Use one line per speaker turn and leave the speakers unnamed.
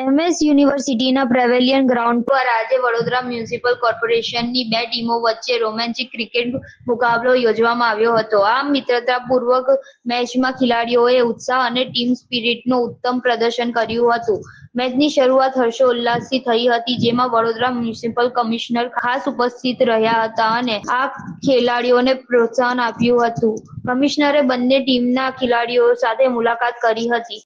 MS યુનિવર્સિટીના પ્રેવેલિયન ground પર આજે વડોદરા મ્યુનિસિપલ કોર્પોરેશનની બે ટીમો વચ્ચે રોમેન્ચિક ક્રિકેટ મુકાબલો યોજવામાં આવ્યો હતો. આ મિત્રતાપૂર્વક મેચમાં ખેલાડીઓએ ઉત્સાહ અને ટીમ સ્પિરિટનું ઉત્તમ પ્રદર્શન કર્યું હતું. મેચની શરૂઆત હર્ષોલ્લાસથી થઈ હતી, જેમાં વડોદરા મ્યુનિસિપલ કમિશનર ખાસ ઉપસ્થિત રહ્યા હતા અને આ ખેલાડીઓને પ્રોત્સાહન આપ્યું હતું. કમિશનરે બંને ટીમના ખેલાડીઓ સાથે મુલાકાત કરી હતી.